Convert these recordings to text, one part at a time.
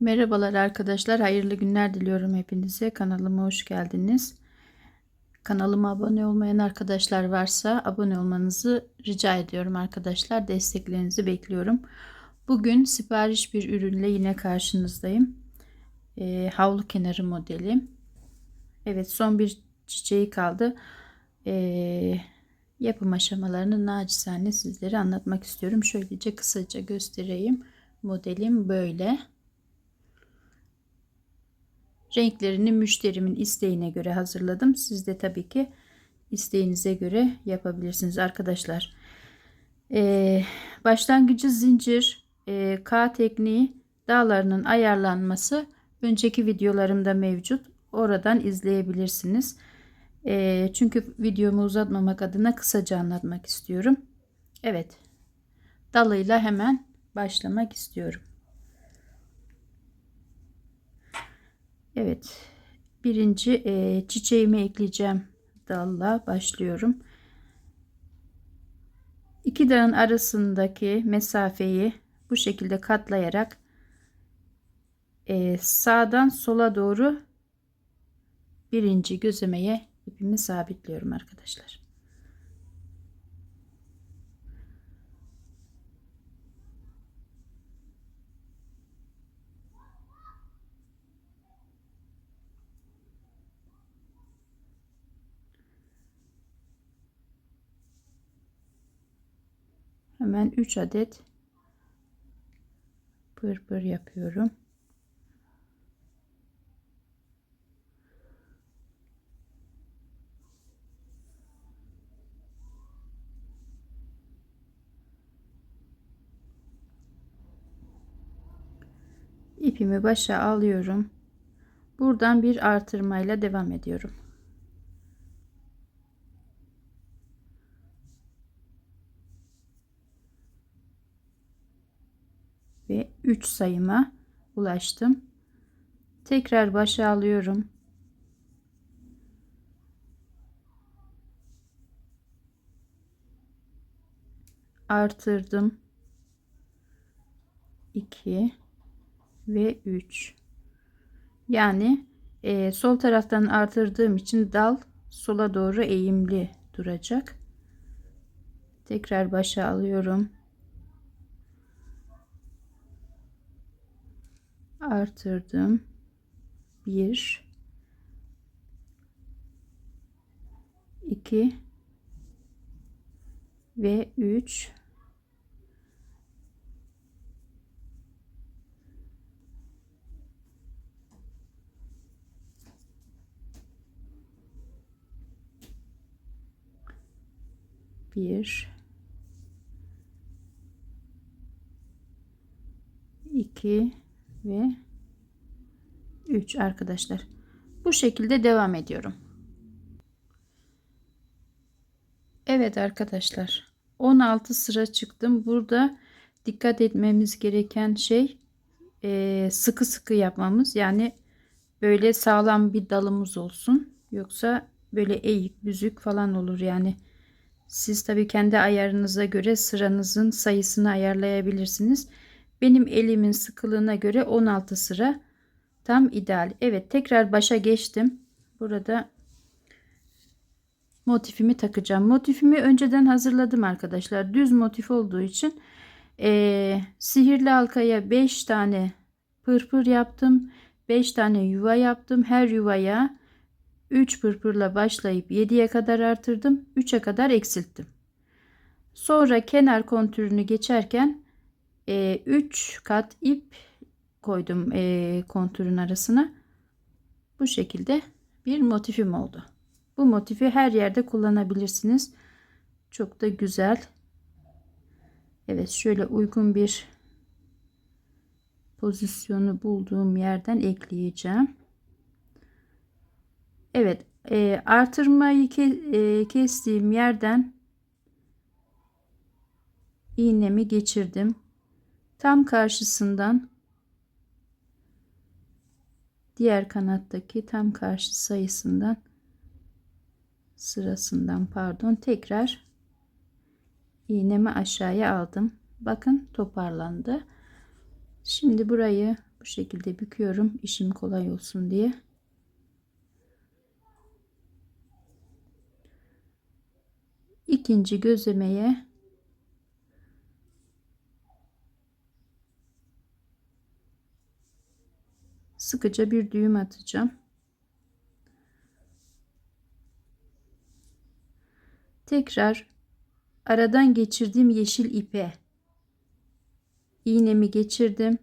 Merhabalar arkadaşlar, hayırlı günler diliyorum hepinize. Kanalıma hoş geldiniz. Kanalıma abone olmayan arkadaşlar varsa abone olmanızı rica ediyorum arkadaşlar. Desteklerinizi bekliyorum. Bugün sipariş bir ürünle yine karşınızdayım. Ee, havlu kenarı modeli. Evet son bir çiçeği kaldı. Ee, yapım aşamalarını nacizane sizlere anlatmak istiyorum. Şöylece kısaca göstereyim. Modelim böyle. Renklerini müşterimin isteğine göre hazırladım. Siz de tabii ki isteğinize göre yapabilirsiniz arkadaşlar. Ee, başlangıcı zincir, e, K tekniği dağlarının ayarlanması önceki videolarımda mevcut. Oradan izleyebilirsiniz. E, çünkü videomu uzatmamak adına kısaca anlatmak istiyorum. Evet. Dalıyla hemen başlamak istiyorum. Evet. Birinci e, çiçeğimi ekleyeceğim dalla başlıyorum. İki dağın arasındaki mesafeyi bu şekilde katlayarak e, sağdan sola doğru birinci gözlemeye ipimi sabitliyorum arkadaşlar. Hemen 3 adet pırpır yapıyorum. ipimi başa alıyorum. Buradan bir artırmayla devam ediyorum. Ve 3 sayıma ulaştım. Tekrar başa alıyorum. Artırdım. 2 ve 3 yani e, sol taraftan artırdığım için dal sola doğru eğimli duracak tekrar başa alıyorum artırdım. 1 2 ve 3 bir. İki ve üç arkadaşlar. Bu şekilde devam ediyorum. Evet arkadaşlar 16 sıra çıktım. Burada dikkat etmemiz gereken şey e, sıkı sıkı yapmamız. Yani böyle sağlam bir dalımız olsun. Yoksa böyle eğik büzük falan olur. Yani siz tabii kendi ayarınıza göre sıranızın sayısını ayarlayabilirsiniz. Benim elimin sıkılığına göre 16 sıra tam ideal. Evet tekrar başa geçtim. Burada motifimi takacağım. Motifimi önceden hazırladım arkadaşlar. Düz motif olduğu için e, sihirli halkaya 5 tane pırpır yaptım. 5 tane yuva yaptım. Her yuvaya 3 pırpırla başlayıp 7'ye kadar artırdım. 3'e kadar eksilttim. Sonra kenar kontürünü geçerken 3 e, kat ip koydum e, kontürün arasına. Bu şekilde bir motifim oldu. Bu motifi her yerde kullanabilirsiniz. Çok da güzel. Evet şöyle uygun bir pozisyonu bulduğum yerden ekleyeceğim. Evet e, artırmayı ke, e, kestiğim yerden iğnemi geçirdim. Tam karşısından diğer kanattaki tam karşı sayısından sırasından pardon tekrar iğnemi aşağıya aldım. Bakın toparlandı. Şimdi burayı bu şekilde büküyorum işim kolay olsun diye. İkinci gözlemeye sıkıca bir düğüm atacağım. Tekrar aradan geçirdiğim yeşil ipe iğnemi geçirdim.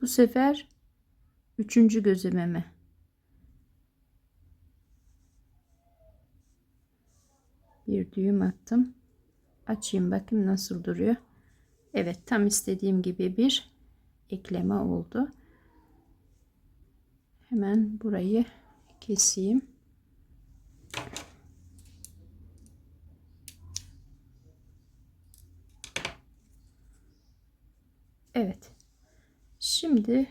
Bu sefer üçüncü gözlememe bir düğüm attım. Açayım bakayım nasıl duruyor. Evet tam istediğim gibi bir ekleme oldu. Hemen burayı keseyim. Evet. Şimdi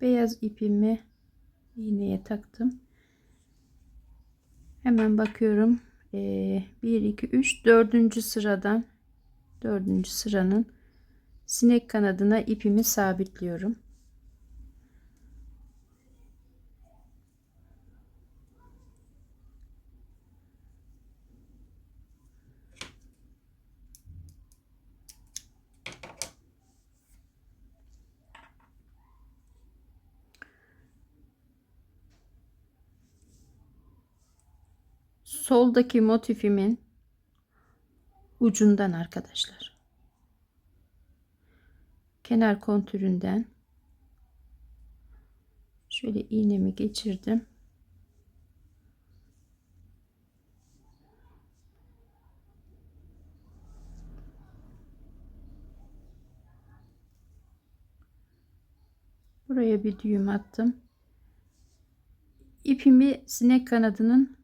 beyaz ipimi iğneye taktım. Hemen bakıyorum. Ee, 1 2 3 4. sıradan 4. sıranın sinek kanadına ipimi sabitliyorum. Soldaki motifimin ucundan arkadaşlar. Kenar kontüründen şöyle iğnemi geçirdim. Buraya bir düğüm attım. İpimi sinek kanadının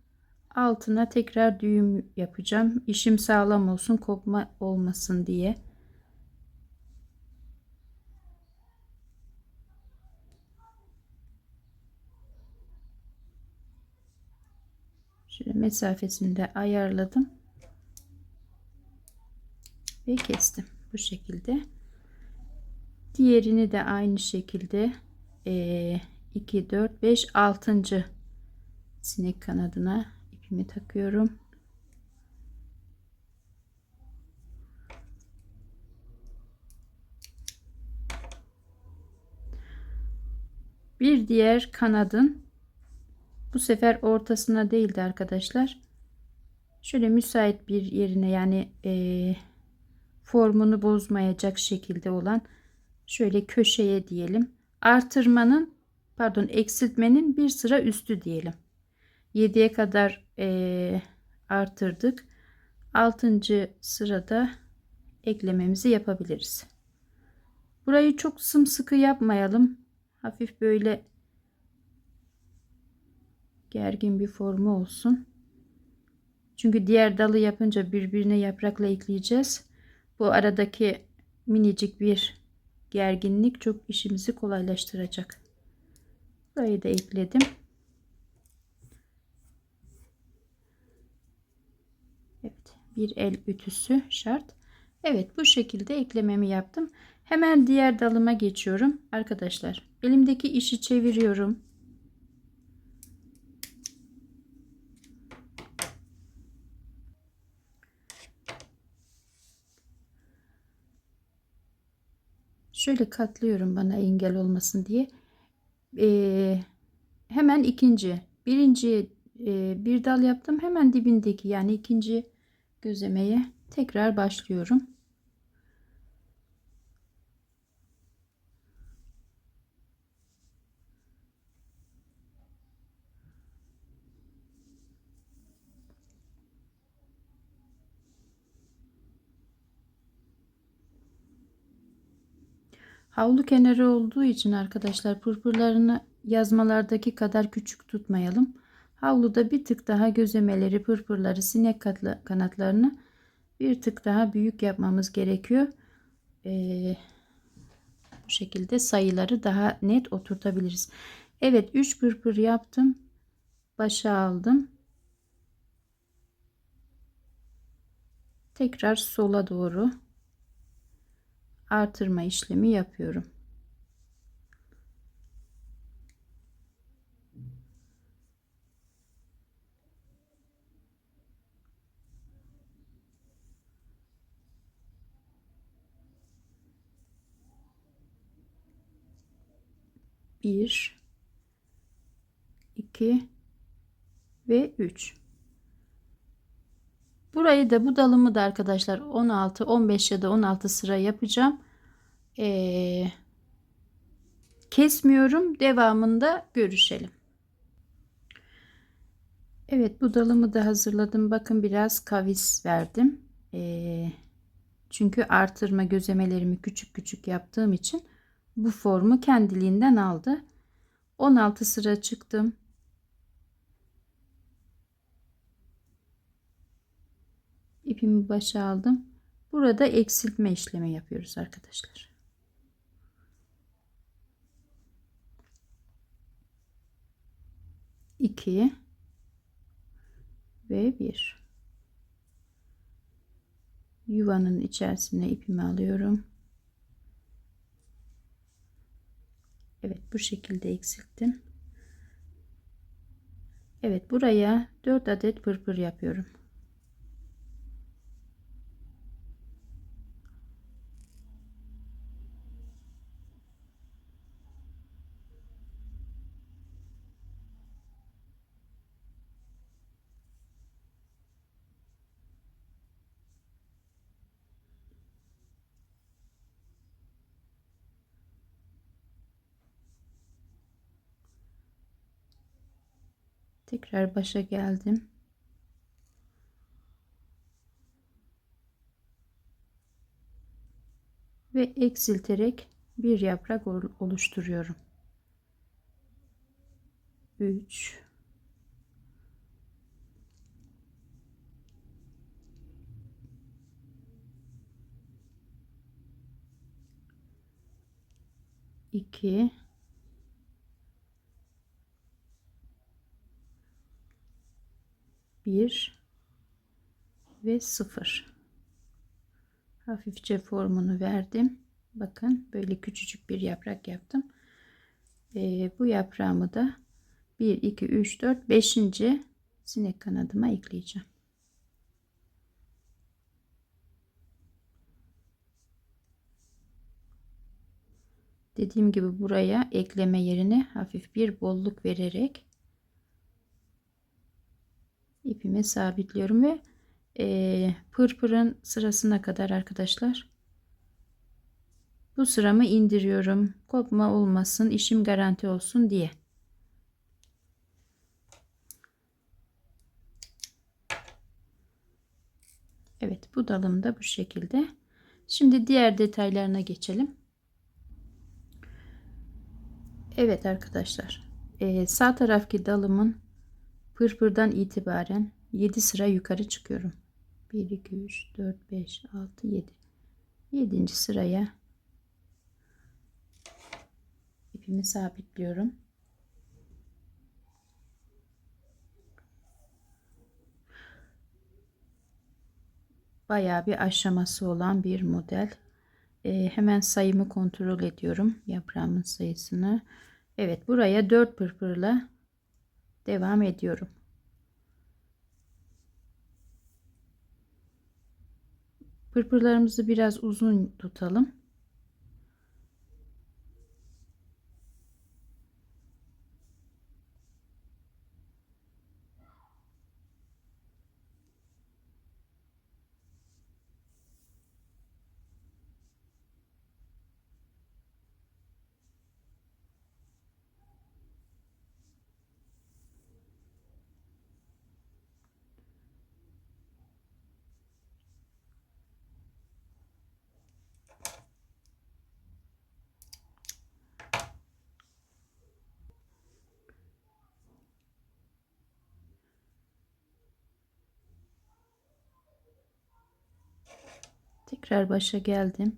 altına tekrar düğüm yapacağım. İşim sağlam olsun, kopma olmasın diye. Şöyle mesafesini de ayarladım. Ve kestim. Bu şekilde. Diğerini de aynı şekilde 2, 4, 5, 6. sinek kanadına ipimi takıyorum. Bir diğer kanadın bu sefer ortasına değildi arkadaşlar. Şöyle müsait bir yerine yani e, formunu bozmayacak şekilde olan şöyle köşeye diyelim. Artırmanın pardon eksiltmenin bir sıra üstü diyelim. 7'ye kadar e, artırdık. 6. sırada eklememizi yapabiliriz. Burayı çok sımsıkı yapmayalım. Hafif böyle gergin bir formu olsun. Çünkü diğer dalı yapınca birbirine yaprakla ekleyeceğiz. Bu aradaki minicik bir gerginlik çok işimizi kolaylaştıracak. Burayı da ekledim. Bir el ütüsü şart. Evet bu şekilde eklememi yaptım. Hemen diğer dalıma geçiyorum. Arkadaşlar elimdeki işi çeviriyorum. Şöyle katlıyorum bana engel olmasın diye. Ee, hemen ikinci, birinci e, bir dal yaptım. Hemen dibindeki yani ikinci gözlemeye tekrar başlıyorum. Havlu kenarı olduğu için arkadaşlar pırpırlarını yazmalardaki kadar küçük tutmayalım. Havluda bir tık daha gözemeleri, pırpırları, sinek kanatlarını bir tık daha büyük yapmamız gerekiyor. Ee, bu şekilde sayıları daha net oturtabiliriz. Evet 3 pırpır yaptım. Başa aldım. Tekrar sola doğru artırma işlemi yapıyorum. Bir, iki ve üç. Burayı da bu dalımı da arkadaşlar 16, 15 ya da 16 sıra yapacağım. Ee, kesmiyorum. Devamında görüşelim. Evet bu dalımı da hazırladım. Bakın biraz kavis verdim. Ee, çünkü artırma gözemelerimi küçük küçük yaptığım için bu formu kendiliğinden aldı. 16 sıra çıktım. ipimi başa aldım. Burada eksiltme işlemi yapıyoruz arkadaşlar. İki ve bir. Yuvanın içerisine ipimi alıyorum. Evet bu şekilde eksilttim. Evet buraya 4 adet pırpır yapıyorum. Tekrar başa geldim. Ve eksilterek bir yaprak oluşturuyorum. 3 2 1 ve 0 hafifçe formunu verdim. Bakın böyle küçücük bir yaprak yaptım. Ee, bu yaprağımı da 1 2 3 4 5. sinek kanadıma ekleyeceğim. Dediğim gibi buraya ekleme yerine hafif bir bolluk vererek ipimi sabitliyorum ve e, pırpırın sırasına kadar arkadaşlar bu sıramı indiriyorum. Kopma olmasın işim garanti olsun diye. Evet bu dalım da bu şekilde. Şimdi diğer detaylarına geçelim. Evet arkadaşlar sağ taraftaki dalımın pırpırdan itibaren 7 sıra yukarı çıkıyorum. 1 2 3 4 5 6 7. 7. sıraya ipimi sabitliyorum. Bayağı bir aşaması olan bir model. Ee, hemen sayımı kontrol ediyorum. Yaprağımın sayısını. Evet buraya 4 pırpırla devam ediyorum. Pırpırlarımızı biraz uzun tutalım. Tekrar başa geldim.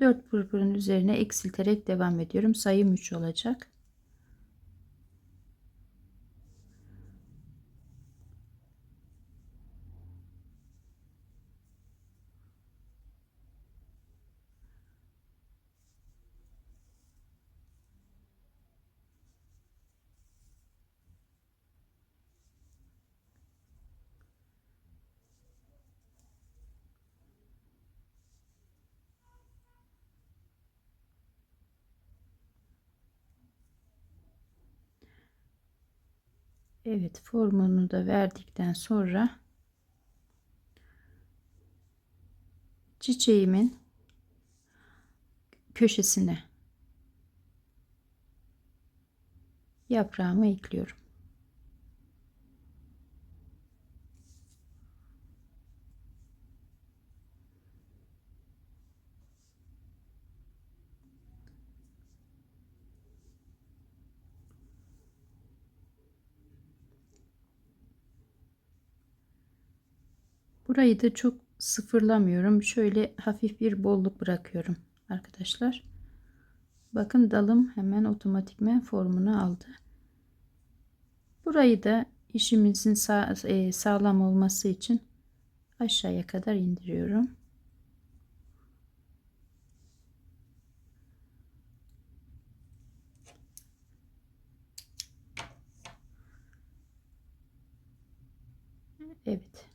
4 pırpırın üzerine eksilterek devam ediyorum. Sayım 3 olacak. Evet formunu da verdikten sonra çiçeğimin köşesine yaprağımı ekliyorum. Burayı da çok sıfırlamıyorum. Şöyle hafif bir bolluk bırakıyorum arkadaşlar. Bakın dalım hemen otomatikmen formunu aldı. Burayı da işimizin sağ, e, sağlam olması için aşağıya kadar indiriyorum. Evet.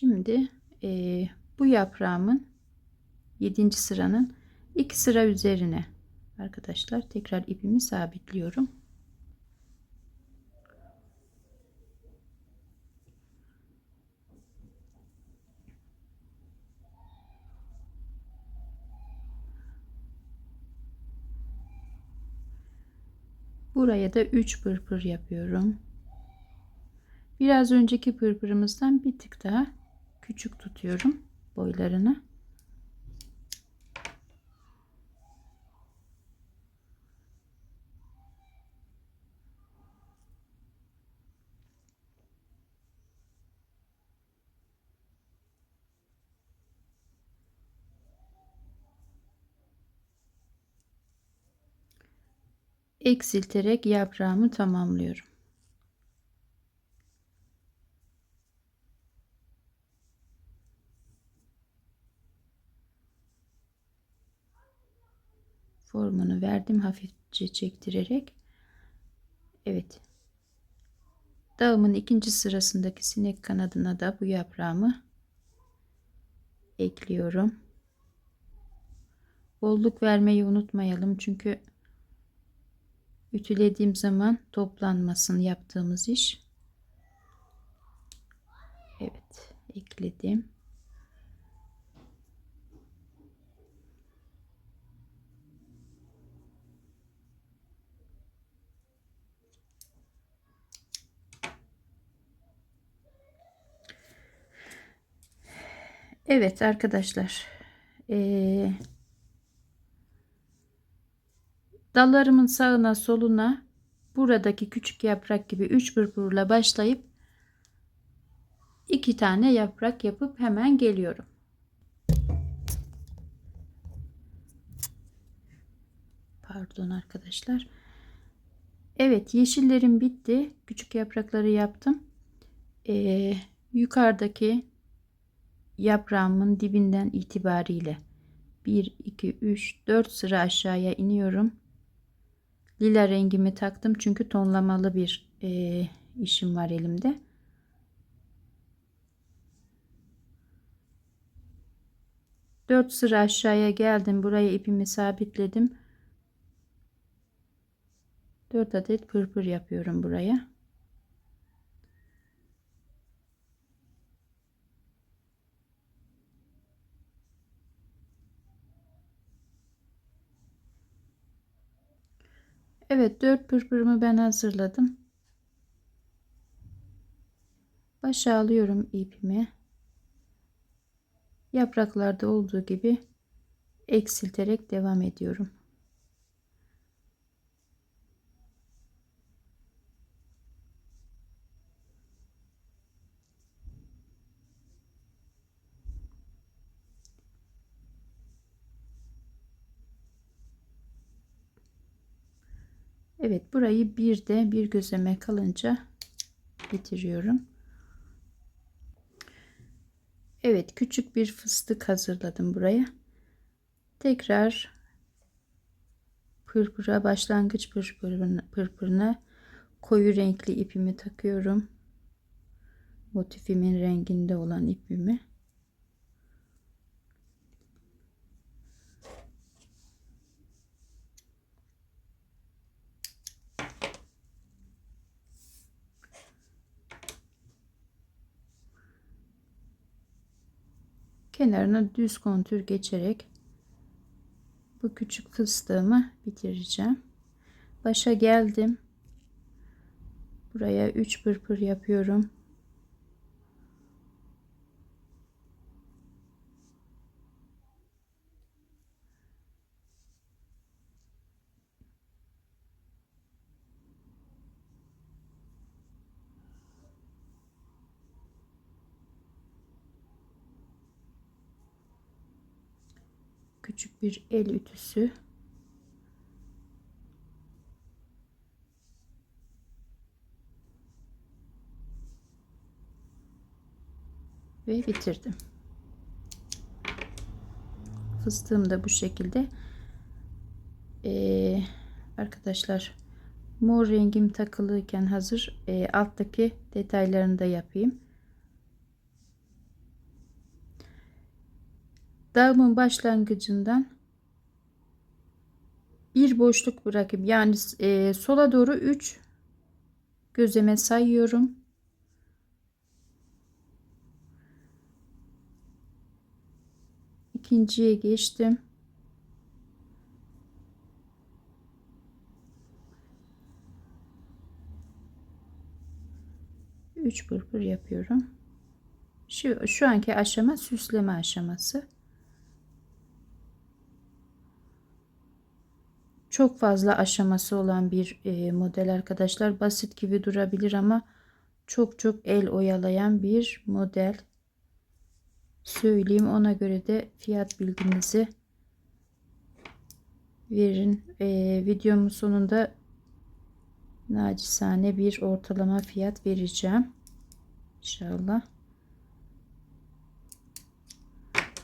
Şimdi e, bu yaprağımın 7. sıranın iki sıra üzerine arkadaşlar tekrar ipimi sabitliyorum. Buraya da 3 pırpır yapıyorum. Biraz önceki pırpırımızdan bir tık daha küçük tutuyorum boylarını. eksilterek yaprağımı tamamlıyorum. Verdim hafifçe çektirerek. Evet. Dağımın ikinci sırasındaki sinek kanadına da bu yaprağımı ekliyorum. Bolluk vermeyi unutmayalım çünkü ütülediğim zaman toplanmasın yaptığımız iş. Evet, ekledim. Evet arkadaşlar. Ee, dallarımın sağına soluna buradaki küçük yaprak gibi 3 pırpırla başlayıp iki tane yaprak yapıp hemen geliyorum. Pardon arkadaşlar. Evet yeşillerim bitti. Küçük yaprakları yaptım. Ee, yukarıdaki yaprağımın dibinden itibariyle 1 2 3 4 sıra aşağıya iniyorum. Lila rengimi taktım çünkü tonlamalı bir e, işim var elimde. Dört sıra aşağıya geldim. Buraya ipimi sabitledim. 4 adet pırpır yapıyorum buraya. Evet 4 pırpırımı ben hazırladım. Başa alıyorum ipimi. Yapraklarda olduğu gibi eksilterek devam ediyorum. Evet burayı bir de bir gözleme kalınca bitiriyorum. Evet küçük bir fıstık hazırladım buraya. Tekrar pırpıra başlangıç pırpırına, pırpırına koyu renkli ipimi takıyorum. Motifimin renginde olan ipimi. Kenarına düz kontür geçerek bu küçük fıstığımı bitireceğim. Başa geldim. Buraya 3 pırpır yapıyorum. Küçük bir el ütüsü ve bitirdim. Fıstığım da bu şekilde. Ee, arkadaşlar mor rengim takılıyken hazır e, alttaki detaylarını da yapayım. Dağımın başlangıcından bir boşluk bırakayım. Yani e, sola doğru 3 gözleme sayıyorum. ikinciye geçtim. Üç pırpır yapıyorum. Şu, şu anki aşama süsleme aşaması. Çok fazla aşaması olan bir e, model arkadaşlar. Basit gibi durabilir ama çok çok el oyalayan bir model söyleyeyim. Ona göre de fiyat bilginizi verin. Ee, videomun sonunda nacizane bir ortalama fiyat vereceğim. İnşallah.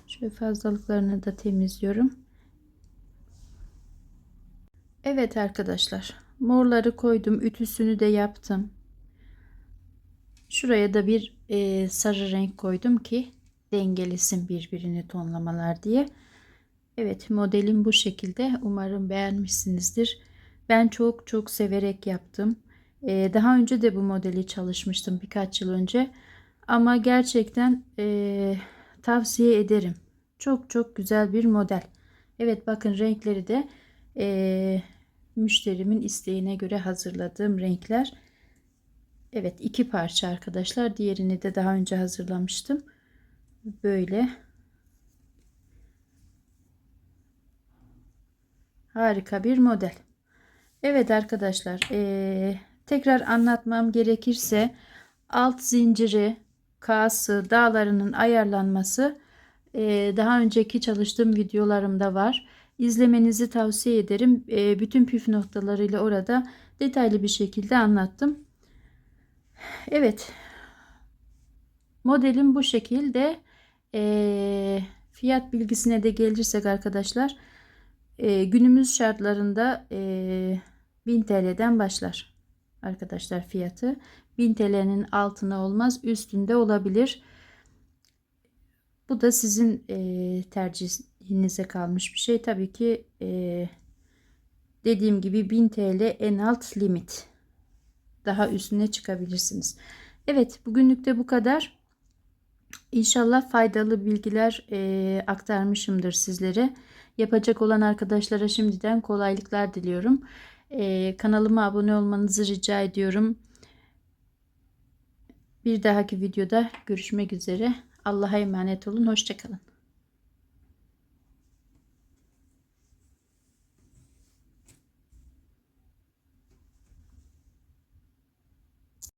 Şöyle fazlalıklarını da temizliyorum. Evet arkadaşlar. Morları koydum. Ütüsünü de yaptım. Şuraya da bir e, sarı renk koydum ki dengelesin birbirini tonlamalar diye. Evet modelim bu şekilde. Umarım beğenmişsinizdir. Ben çok çok severek yaptım. Ee, daha önce de bu modeli çalışmıştım birkaç yıl önce. Ama gerçekten e, tavsiye ederim. Çok çok güzel bir model. Evet bakın renkleri de e, müşterimin isteğine göre hazırladığım renkler. Evet iki parça arkadaşlar. Diğerini de daha önce hazırlamıştım böyle harika bir model. Evet arkadaşlar ee, tekrar anlatmam gerekirse alt zinciri kası dağlarının ayarlanması daha önceki çalıştığım videolarımda var. İzlemenizi tavsiye ederim. E, bütün püf noktalarıyla orada detaylı bir şekilde anlattım. Evet. Modelim bu şekilde. E, fiyat bilgisine de gelirsek arkadaşlar e, günümüz şartlarında e, 1000 TL'den başlar arkadaşlar fiyatı 1000 TL'nin altına olmaz üstünde olabilir bu da sizin e, tercihinize kalmış bir şey tabii ki e, dediğim gibi 1000 TL en alt limit daha üstüne çıkabilirsiniz Evet bugünlük de bu kadar İnşallah faydalı bilgiler e, aktarmışımdır sizlere. Yapacak olan arkadaşlara şimdiden kolaylıklar diliyorum. E, kanalıma abone olmanızı rica ediyorum. Bir dahaki videoda görüşmek üzere. Allah'a emanet olun. Hoşçakalın.